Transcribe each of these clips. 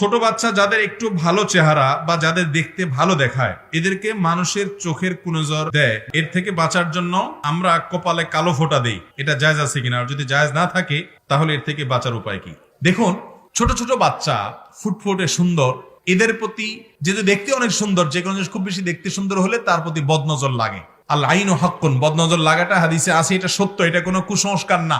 ছোট বাচ্চা যাদের একটু ভালো চেহারা বা যাদের দেখতে ভালো দেখায়, এদেরকে মানুষের চোখের কুনজর দেয়। এর থেকে বাঁচার জন্য আমরা কপালে কালো ফোঁটা দেই। এটা জায়জ আছে কিনা? আর যদি জায়জ না থাকে, তাহলে এর থেকে বাঁচার উপায় কি? দেখুন, ছোট ছোট বাচ্চা ফুটফুটে সুন্দর, এদের প্রতি যেহেতু দেখতে অনেক সুন্দর, যে কোনো জিনিস খুব বেশি দেখতে সুন্দর হলে তার প্রতি বদনজর লাগে। আল্লাহ আইন ও হক্কুন, বদনজর লাগাটা হাদিসে আছে, এটা সত্য, এটা কোনো কুসংস্কার না।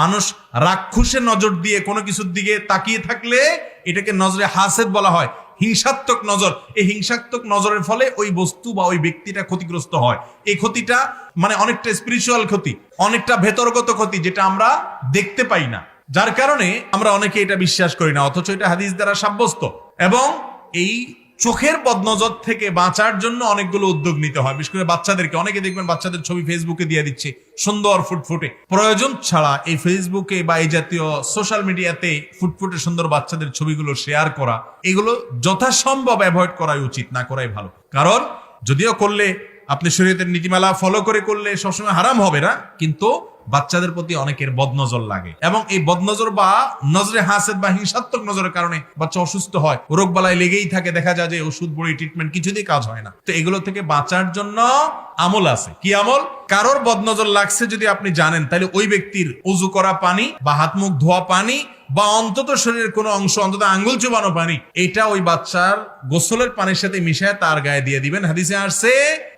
মানুষ রাক্ষসের নজর দিয়ে কোনো কিছুর দিকে তাকিয়ে থাকলে এটাকে নজরে হাসেদ বলা হয়। হিংসাত্মক নজর। এই হিংসাত্মক নজরের ফলে ওই বস্তু বা ওই ব্যক্তিটা ক্ষতিগ্রস্ত হয়। এই ক্ষতিটা মানে অনেকটা স্পিরিচুয়াল ক্ষতি, অনেকটা ভেতরগত ক্ষতি যেটা আমরা দেখতে পাই না। যার কারণে আমরা অনেকে এটা বিশ্বাস করি না, অথচ এটা হাদিস দ্বারা সাব্যস্ত। এবং এই চোখের বদনজর থেকে বাঁচার জন্য অনেকগুলো উদ্যোগ নিতে হয়। বিশেষ করে বাচ্চাদেরকে। অনেকে দেখবেন বাচ্চাদের ছবি ফেসবুকে দিয়ে দিচ্ছে, সুন্দর ফুটফুটে। প্রয়োজন ছাড়া এই ফেসবুকে বা এই জাতীয় সোশ্যাল মিডিয়াতে ফুটফুটে সুন্দর বাচ্চাদের ছবিগুলো শেয়ার করা, এগুলো যথাসম্ভব অ্যাভয়েড করাই উচিত, না করাই ভালো। কারণ যদিও করলে, আপনি শরীয়তের নীতিমালা ফলো করে করলে সবসময় হারাম হবে না, কিন্তু বাচ্চাদের প্রতি অনেকের বদনজর লাগে। এবং এই বদনজর বা নজরে হাসেদ বা হিংসাত্মক নজরের কারণে বাচ্চা অসুস্থ হয়। রোগ বালায় লেগেই থাকে, দেখা যায় যে ওষুধ, বড়ি ট্রিটমেন্ট কিছুতেই কাজ হয় না। তো এগুলো থেকে বাঁচার জন্য আমল আছে। কি আমল? কারোর বদনজর লাগছে যদি আপনি জানেন, তাহলে ওই ব্যক্তির উজু করা পানি বা হাত মুখ ধোয়া পানি বা অন্তত শরীরের কোনো অংশ, অন্তত আঙ্গুল চুবানো পানি, এটা ওই বাচ্চার গোসলের পানির সাথে মিশায় তার গায়ে দিয়ে দিবেন। হাদিসে আসছে,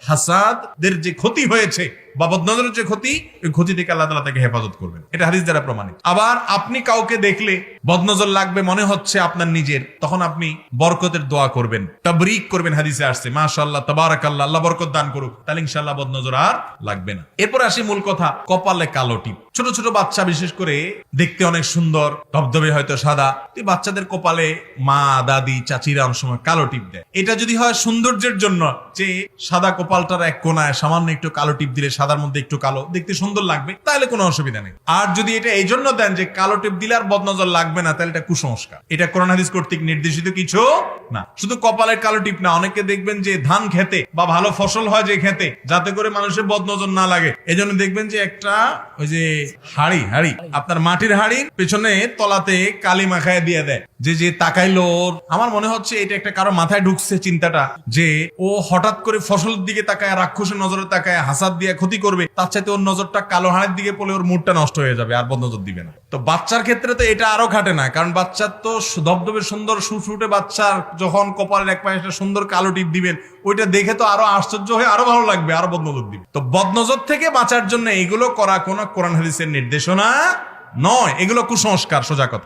হাসাদদের যে ক্ষতি হয়েছে বা বদনজরের যে ক্ষতি, ওই ক্ষতি থেকে আল্লাহ তালা তাকে হেফাজত করবেন। এটা হাদিস দ্বারা প্রমাণিত। আবার আপনি কাউকে দেখলে বদনজর লাগবে, মনে হচ্ছে আপনার নিজের, তখন আপনি বরকতের দোয়া করবেন। তাবরিক করবেন, হাদিসে আসছে, মাশাআল্লাহ তাবারাক আল্লাহ আল্লাহ বরকত দান করুক, তাহলে ইনশাআল্লাহ বদনজর আর লাগবে না। এরপর আসি মূল কথা, কপালে কালো টিপ। ছোট ছোট বাচ্চা বিশেষ করে দেখতে অনেক সুন্দর, ধবধবে হয়তো সাদা বাচ্চাদের কপালে মা, দাদি, চাচিরা অনেক সময় কালো টিপ দেয়। এটা যদি হয় সৌন্দর্যের জন্য, যে সাদা কপালটার এক কোনায় সামান্য একটু কালো টিপ দিলে সাদার মধ্যে একটু কালো, দেখতে সুন্দর লাগবে, তাহলে কোনো অসুবিধা নেই। আর যদি এটা এই জন্য দেন যে কালো টিপ দিলে আর বদনজর লাগবে না, তাহলে এটা কুসংস্কার। এটা কোরআন হাদিস কর্তৃক নির্দেশিত কিছু না। শুধু কপালের কালো টিপ না, অনেকে দেখবেন যে ধান খেতে বা ভালো ফসল হয় যে খেতে, যাতে করে মানুষের বদনজর না লাগে। এই জন্য দেখবেন যে একটা ওই যে হাড়ি হাড়ি, আপনার মাটির হাড়ির পেছনে তলাতে কালি মাখায় দিয়ে দেয়। যে যে তাকাইলো আমার মনে হচ্ছে এটা একটা কারও মাথায় ঢুকছে চিন্তাটা, যে ও হঠাৎ করে ফসলের দিকে তাকায়, রাক্ষসের নজরে তাকায়, হাসাদ দিয়ে ক্ষতি করবে, তার চাইতে ওর নজরটা কালো হাড়ের দিকে পড়লে ওর মুডটা নষ্ট হয়ে যাবে, আর বদ নজর দিবে না। তো বাচ্চার ক্ষেত্রে তো এটা আরও খাটে না, কারণ বাচ্চার তো ধবধবে সুন্দর সুটফুটে বাচ্চার যখন কপালের এক পাশে একটা সুন্দর কালো টিপ দিবেন, ওইটা দেখে তো আরও আশ্চর্য হয়ে আরও ভালো লাগবে, আরও বদনজর দিবে। তো বদনজর থেকে বাঁচার জন্য এগুলো করা কোনো কোরআন হাদিসের নির্দেশনা নয়, এগুলো কুসংস্কার, সোজা কথা।